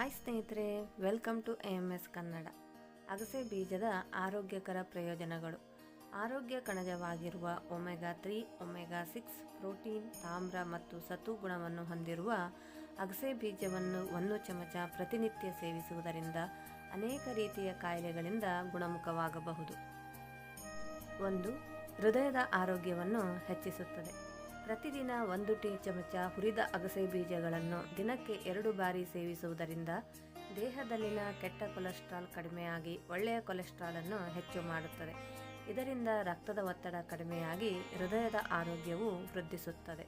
Hi ಸ್ನೇಹಿತರೆ, welcome to A M S Kannada. ಅಗಸೆ ಬೀಜದ ಆರೋಗ್ಯಕರ ಪ್ರಯೋಜನಗಳು. ಆರೋಗ್ಯ ಕಣಜವಾಗಿರುವ omega three omega six protein, ತಾಮ್ರ ಮತ್ತು ಸತು ಗುಣವನ್ನು ಹೊಂದಿರುವ ಅಗಸೆ ಬೀಜವನ್ನು ಒಂದು ಚಮಚ ಪ್ರತಿನಿತ್ಯ ಸೇವಿಸುವುದರಿಂದ ಅನೇಕ ರೀತಿಯ ಕಾಯಿಲೆಗಳಿಂದ ಗುಣಮುಖವಾಗಬಹುದು. ಒಂದು, ಹೃದಯದ ಆರೋಗ್ಯವನ್ನು ಹೆಚ್ಚಿಸುತ್ತದೆ. ಪ್ರತಿದಿನ ಒಂದು ಟೀ ಚಮಚ ಹುರಿದ ಅಗಸೆ ಬೀಜಗಳನ್ನು ದಿನಕ್ಕೆ ಎರಡು ಬಾರಿ ಸೇವಿಸುವುದರಿಂದ ದೇಹದಲ್ಲಿನ ಕೆಟ್ಟ ಕೊಲೆಸ್ಟ್ರಾಲ್ ಕಡಿಮೆಯಾಗಿ ಒಳ್ಳೆಯ ಕೊಲೆಸ್ಟ್ರಾಲನ್ನು ಹೆಚ್ಚು ಮಾಡುತ್ತದೆ. ಇದರಿಂದ ರಕ್ತದ ಒತ್ತಡ ಕಡಿಮೆಯಾಗಿ ಹೃದಯದ ಆರೋಗ್ಯವು ವೃದ್ಧಿಸುತ್ತದೆ.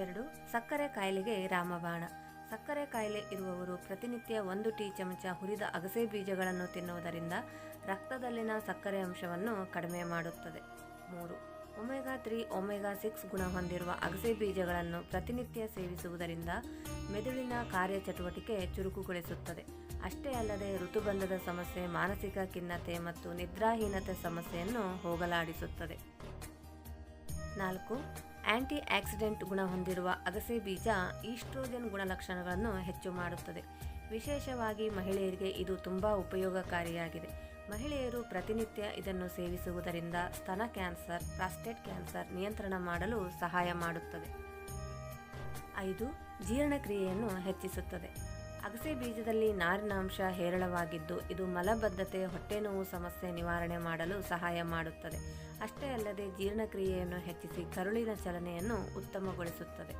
ಎರಡು, ಸಕ್ಕರೆ ಕಾಯಿಲೆಗೆ ರಾಮಬಾಣ. ಸಕ್ಕರೆ ಕಾಯಿಲೆ ಇರುವವರು ಪ್ರತಿನಿತ್ಯ ಒಂದು ಟೀ ಚಮಚ ಹುರಿದ ಅಗಸೆ ಬೀಜಗಳನ್ನು ತಿನ್ನುವುದರಿಂದ ರಕ್ತದಲ್ಲಿನ ಸಕ್ಕರೆ ಅಂಶವನ್ನು ಕಡಿಮೆ ಮಾಡುತ್ತದೆ. ಮೂರು ಒಮೆಗಾ ತ್ರೀ ಒಮೆಗಾ ಸಿಕ್ಸ್ ಗುಣ ಹೊಂದಿರುವ ಅಗಸೆ ಬೀಜಗಳನ್ನು ಪ್ರತಿನಿತ್ಯ ಸೇವಿಸುವುದರಿಂದ ಮೆದುಳಿನ ಕಾರ್ಯಚಟುವಟಿಕೆ ಚುರುಕುಗೊಳಿಸುತ್ತದೆ. ಅಷ್ಟೇ ಅಲ್ಲದೆ ಋತುಬಂಧದ ಸಮಸ್ಯೆ, ಮಾನಸಿಕ ಖಿನ್ನತೆ ಮತ್ತು ನಿದ್ರಾಹೀನತೆ ಸಮಸ್ಯೆಯನ್ನು ಹೋಗಲಾಡಿಸುತ್ತದೆ. ನಾಲ್ಕು ಆಂಟಿ ಆಕ್ಸಿಡೆಂಟ್ ಗುಣ ಹೊಂದಿರುವ ಅಗಸೆ ಬೀಜ ಈಸ್ಟ್ರೋಜನ್ ಗುಣಲಕ್ಷಣಗಳನ್ನು ಹೆಚ್ಚು ಮಾಡುತ್ತದೆ. ವಿಶೇಷವಾಗಿ ಮಹಿಳೆಯರಿಗೆ ಇದು ತುಂಬ ಉಪಯೋಗಕಾರಿಯಾಗಿದೆ. ಮಹಿಳೆಯರು ಪ್ರತಿನಿತ್ಯ ಇದನ್ನು ಸೇವಿಸುವುದರಿಂದ ಸ್ತನ ಕ್ಯಾನ್ಸರ್, ಪ್ರಾಸ್ಟೇಟ್ ಕ್ಯಾನ್ಸರ್ ನಿಯಂತ್ರಣ ಮಾಡಲು ಸಹಾಯ ಮಾಡುತ್ತದೆ. ಐದು, ಜೀರ್ಣಕ್ರಿಯೆಯನ್ನು ಹೆಚ್ಚಿಸುತ್ತದೆ. ಅಗಸೆ ಬೀಜದಲ್ಲಿ ನಾರಿನಾಂಶ ಹೇರಳವಾಗಿದ್ದು, ಇದು ಮಲಬದ್ಧತೆ ಹೊಟ್ಟೆನೋವು ಸಮಸ್ಯೆ ನಿವಾರಣೆ ಮಾಡಲು ಸಹಾಯ ಮಾಡುತ್ತದೆ. ಅಷ್ಟೇ ಅಲ್ಲದೆ ಜೀರ್ಣಕ್ರಿಯೆಯನ್ನು ಹೆಚ್ಚಿಸಿ ಕರುಳಿನ ಚಲನೆಯನ್ನು ಉತ್ತಮಗೊಳಿಸುತ್ತದೆ.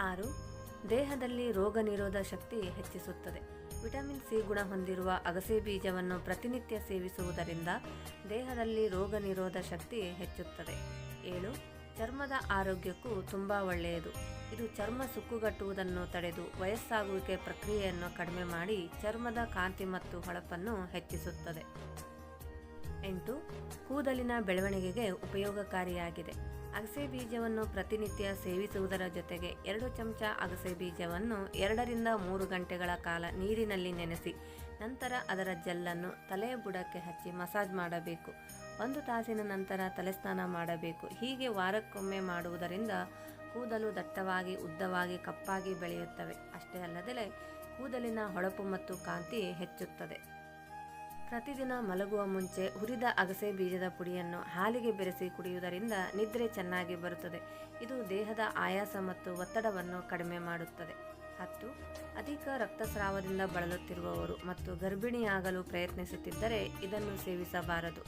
ಆರು, ದೇಹದಲ್ಲಿ ರೋಗ ನಿರೋಧ ಶಕ್ತಿ ಹೆಚ್ಚಿಸುತ್ತದೆ. ವಿಟಮಿನ್ ಸಿ ಗುಣ ಹೊಂದಿರುವ ಅಗಸೆ ಬೀಜವನ್ನು ಪ್ರತಿನಿತ್ಯ ಸೇವಿಸುವುದರಿಂದ ದೇಹದಲ್ಲಿ ರೋಗ ನಿರೋಧ ಶಕ್ತಿ ಹೆಚ್ಚುತ್ತದೆ. ಏಳು, ಚರ್ಮದ ಆರೋಗ್ಯಕ್ಕೂ ತುಂಬ ಒಳ್ಳೆಯದು. ಇದು ಚರ್ಮ ಸುಕ್ಕುಗಟ್ಟುವುದನ್ನು ತಡೆದು ವಯಸ್ಸಾಗುವಿಕೆ ಪ್ರಕ್ರಿಯೆಯನ್ನು ಕಡಿಮೆ ಮಾಡಿ ಚರ್ಮದ ಕಾಂತಿ ಮತ್ತು ಹೊಳಪನ್ನು ಹೆಚ್ಚಿಸುತ್ತದೆ. ಎಂಟು, ಕೂದಲಿನ ಬೆಳವಣಿಗೆಗೆ ಉಪಯೋಗಕಾರಿಯಾಗಿದೆ. ಅಗಸೆ ಬೀಜವನ್ನು ಪ್ರತಿನಿತ್ಯ ಸೇವಿಸುವುದರ ಜೊತೆಗೆ ಎರಡು ಚಮಚ ಅಗಸೆ ಬೀಜವನ್ನು ಎರಡರಿಂದ ಮೂರು ಗಂಟೆಗಳ ಕಾಲ ನೀರಿನಲ್ಲಿ ನೆನೆಸಿ, ನಂತರ ಅದರ ಜೆಲ್ಲನ್ನು ತಲೆಯ ಬುಡಕ್ಕೆ ಹಚ್ಚಿ ಮಸಾಜ್ ಮಾಡಬೇಕು. ಒಂದು ತಾಸಿನ ನಂತರ ತಲೆಸ್ನಾನ ಮಾಡಬೇಕು. ಹೀಗೆ ವಾರಕ್ಕೊಮ್ಮೆ ಮಾಡುವುದರಿಂದ ಕೂದಲು ದಟ್ಟವಾಗಿ, ಉದ್ದವಾಗಿ, ಕಪ್ಪಾಗಿ ಬೆಳೆಯುತ್ತವೆ. ಅಷ್ಟೇ ಅಲ್ಲದೆ ಕೂದಲಿನ ಹೊಳಪು ಮತ್ತು ಕಾಂತಿ ಹೆಚ್ಚುತ್ತದೆ. ಪ್ರತಿದಿನ ಮಲಗುವ ಮುಂಚೆ ಹುರಿದ ಅಗಸೆ ಬೀಜದ ಪುಡಿಯನ್ನು ಹಾಲಿಗೆ ಬೆರೆಸಿ ಕುಡಿಯುವುದರಿಂದ ನಿದ್ರೆ ಚೆನ್ನಾಗಿ ಬರುತ್ತದೆ. ಇದು ದೇಹದ ಆಯಾಸ ಮತ್ತು ಒತ್ತಡವನ್ನು ಕಡಿಮೆ ಮಾಡುತ್ತದೆ. ಹತ್ತು, ಅಧಿಕ ರಕ್ತಸ್ರಾವದಿಂದ ಬಳಲುತ್ತಿರುವವರು ಮತ್ತು ಗರ್ಭಿಣಿಯಾಗಲು ಪ್ರಯತ್ನಿಸುತ್ತಿದ್ದರೆ ಇದನ್ನು ಸೇವಿಸಬಾರದು.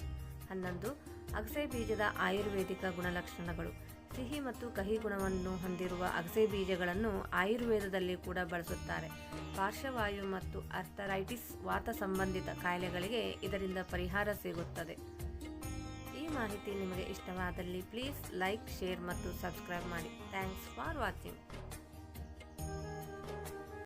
ಹನ್ನೊಂದು, ಅಗಸೆ ಬೀಜದ ಆಯುರ್ವೇದಿಕ ಗುಣಲಕ್ಷಣಗಳು. ಸಿಹಿ ಮತ್ತು ಕಹಿ ಗುಣವನ್ನು ಹೊಂದಿರುವ ಅಗಸೆ ಬೀಜಗಳನ್ನು ಆಯುರ್ವೇದದಲ್ಲಿ ಕೂಡ ಬಳಸುತ್ತಾರೆ. ಪಾರ್ಶ್ವವಾಯು ಮತ್ತು ಅರ್ಥರೈಟಿಸ್ ವಾತ ಸಂಬಂಧಿತ ಕಾಯಿಲೆಗಳಿಗೆ ಇದರಿಂದ ಪರಿಹಾರ ಸಿಗುತ್ತದೆ. ಈ ಮಾಹಿತಿ ನಿಮಗೆ ಇಷ್ಟವಾದಲ್ಲಿ ಪ್ಲೀಸ್ ಲೈಕ್, ಶೇರ್ ಮತ್ತು ಸಬ್ಸ್ಕ್ರೈಬ್ ಮಾಡಿ. Thanks for watching.